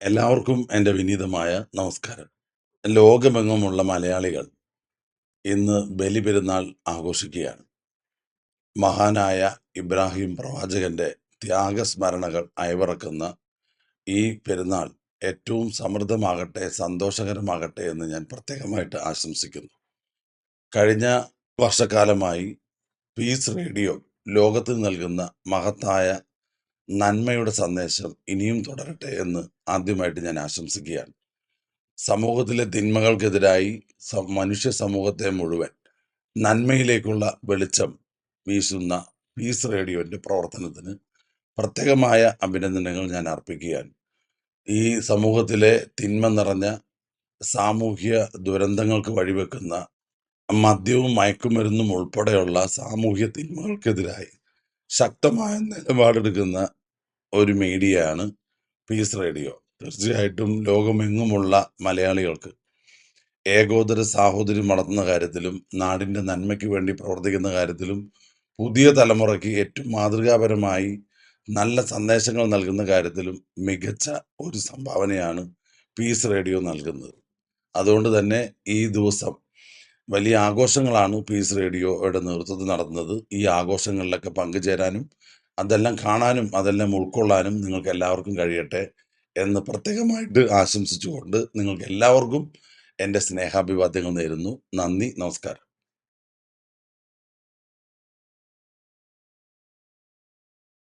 എല്ലാവർക്കും എന്റെ വിനീതമായ നമസ്കാരം. ലോകമെങ്ങുമുള്ള മലയാളികൾ ഇന്ന് ബലിപെരുന്നാൾ ആഘോഷിക്കുകയാണ്. മഹാനായ ഇബ്രാഹിം പ്രവാചകന്റെ ത്യാഗസ്മരണകൾ അയവിറക്കുന്ന ഈ പെരുന്നാൾ ഏറ്റവും സമൃദ്ധമാകട്ടെ സന്തോഷകരമാകട്ടെ എന്ന് ഞാൻ പ്രത്യേകമായിട്ട് ആശംസിക്കുന്നു. കഴിഞ്ഞ വർഷക്കാലമായി പീസ് റേഡിയോ ലോകത്തിന് നൽകുന്ന മഹത്തായ നന്മയുടെ സന്ദേശം ഇനിയും തുടരട്ടെ എന്ന് ആദ്യമായിട്ട് ഞാൻ ആശംസിക്കുകയാണ്. സമൂഹത്തിലെ തിന്മകൾക്കെതിരായി മനുഷ്യ സമൂഹത്തെ മുഴുവൻ നന്മയിലേക്കുള്ള വെളിച്ചം വീശുന്ന പീസ് റേഡിയോന്റെ പ്രവർത്തനത്തിന് പ്രത്യേകമായ അഭിനന്ദനങ്ങൾ ഞാൻ അർപ്പിക്കുകയാണ്. ഈ സമൂഹത്തിലെ തിന്മ നിറഞ്ഞ സാമൂഹ്യ ദുരന്തങ്ങൾക്ക് വഴിവെക്കുന്ന മദ്യവും മയക്കുമരുന്നും ഉൾപ്പെടെയുള്ള സാമൂഹ്യ തിന്മകൾക്കെതിരായി ശക്തമായ നിലപാടെടുക്കുന്ന ഒരു മീഡിയയാണ് പീസ് റേഡിയോ. തീർച്ചയായിട്ടും ലോകമെങ്ങുമുള്ള മലയാളികൾക്ക് ഏകോദര സാഹോദര്യം വളർത്തുന്ന കാര്യത്തിലും നാടിന്റെ നന്മയ്ക്ക് വേണ്ടി പ്രവർത്തിക്കുന്ന കാര്യത്തിലും പുതിയ തലമുറയ്ക്ക് ഏറ്റവും മാതൃകാപരമായി നല്ല സന്ദേശങ്ങൾ നൽകുന്ന കാര്യത്തിലും മികച്ച ഒരു സംഭാവനയാണ് പീസ് റേഡിയോ നൽകുന്നത്. അതുകൊണ്ട് തന്നെ ഈ ദിവസം വലിയ ആഘോഷങ്ങളാണ് പീസ് റേഡിയോയുടെ നേതൃത്വത്തിൽ നടത്തുന്നത്. ഈ ആഘോഷങ്ങളിലൊക്കെ പങ്കുചേരാനും അതെല്ലാം കാണാനും അതെല്ലാം ഉൾക്കൊള്ളാനും നിങ്ങൾക്ക് എല്ലാവർക്കും കഴിയട്ടെ എന്ന് പ്രത്യേകമായിട്ട് ആശംസിച്ചുകൊണ്ട് നിങ്ങൾക്ക് എല്ലാവർക്കും എന്റെ സ്നേഹാഭിവാദ്യങ്ങൾ നേരുന്നു. നന്ദി നമസ്കാരം.